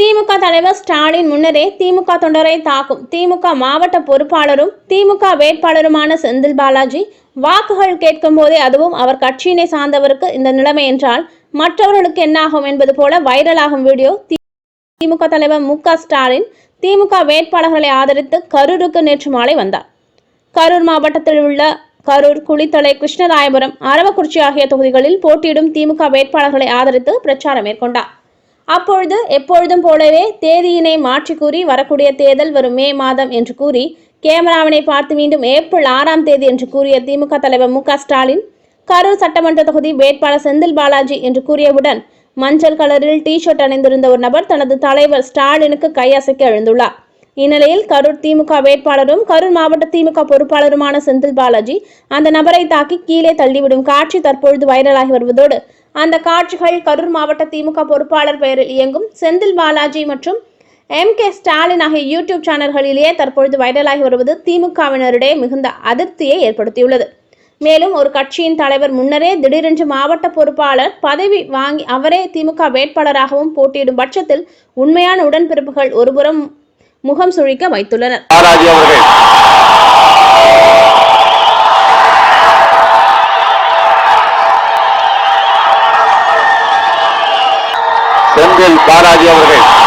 திமுக தலைவர் ஸ்டாலின் முன்னரே திமுக தொண்டரை தாக்கும். திமுக மாவட்ட பொறுப்பாளரும் திமுக வேட்பாளருமான செந்தில் பாலாஜி வாக்குகள் கேட்கும் போதே அதுவும் அவர் கட்சியினை சார்ந்தவருக்கு இந்த நிலைமை என்றால் மற்றவர்களுக்கு என்னாகும் என்பது போல வைரலாகும் வீடியோ திமுக தலைவர் மு ஸ்டாலின் திமுக வேட்பாளர்களை ஆதரித்து கரூருக்கு நேற்று மாலை வந்தார். கரூர் மாவட்டத்தில் உள்ள கரூர் குளித்தலை கிருஷ்ணராயபுரம் அரவக்குறிச்சி ஆகிய தொகுதிகளில் போட்டியிடும் திமுக வேட்பாளர்களை ஆதரித்து பிரச்சாரம் மேற்கொண்டார். அப்பொழுது எப்பொழுதும் போலவே தேதியினை மாற்றி கூறி வரக்கூடிய தேர்தல் வரும் மே மாதம் என்று கூறி கேமராவினை பார்த்து மீண்டும் ஏப்ரல் ஆறாம் தேதி என்று கூறிய திமுக தலைவர் மு ஸ்டாலின் கரூர் சட்டமன்ற தொகுதி வேட்பாளர் செந்தில் பாலாஜி என்று கூறியவுடன் மஞ்சள் கலரில் டி ஷர்ட் அணிந்திருந்த ஒரு நபர் தனது தலைவர் ஸ்டாலினுக்கு கையசைக்க எழுந்துள்ளார். இந்நிலையில் கரூர் திமுக வேட்பாளரும் கரூர் மாவட்ட திமுக பொறுப்பாளருமான செந்தில் பாலாஜி அந்த நபரை தாக்கி கீழே தள்ளிவிடும் காட்சி தற்பொழுது வைரலாகி வருவதோடு அந்த காட்சிகள் கரூர் மாவட்ட திமுக பொறுப்பாளர் பெயரில் இயங்கும். செந்தில் பாலாஜி மற்றும் எம் கே ஸ்டாலின் ஆகிய யூடியூப் சேனல்களிலேயே தற்பொழுது வைரலாகி வருவது திமுகவினரிடையே மிகுந்த அதிருப்தியை ஏற்படுத்தியுள்ளது. மேலும் ஒரு கட்சியின் தலைவர் முன்னரே திடீரென்று மாவட்ட பொறுப்பாளர் பதவி வாங்கி அவரே திமுக வேட்பாளராகவும் போட்டியிடும் பட்சத்தில் உண்மையான உடன்பிறப்புகள் ஒருபுறம் முகம் சுழிக்க வைத்துள்ளனர். பாலாஜி பாலாஜி அவர்கள்.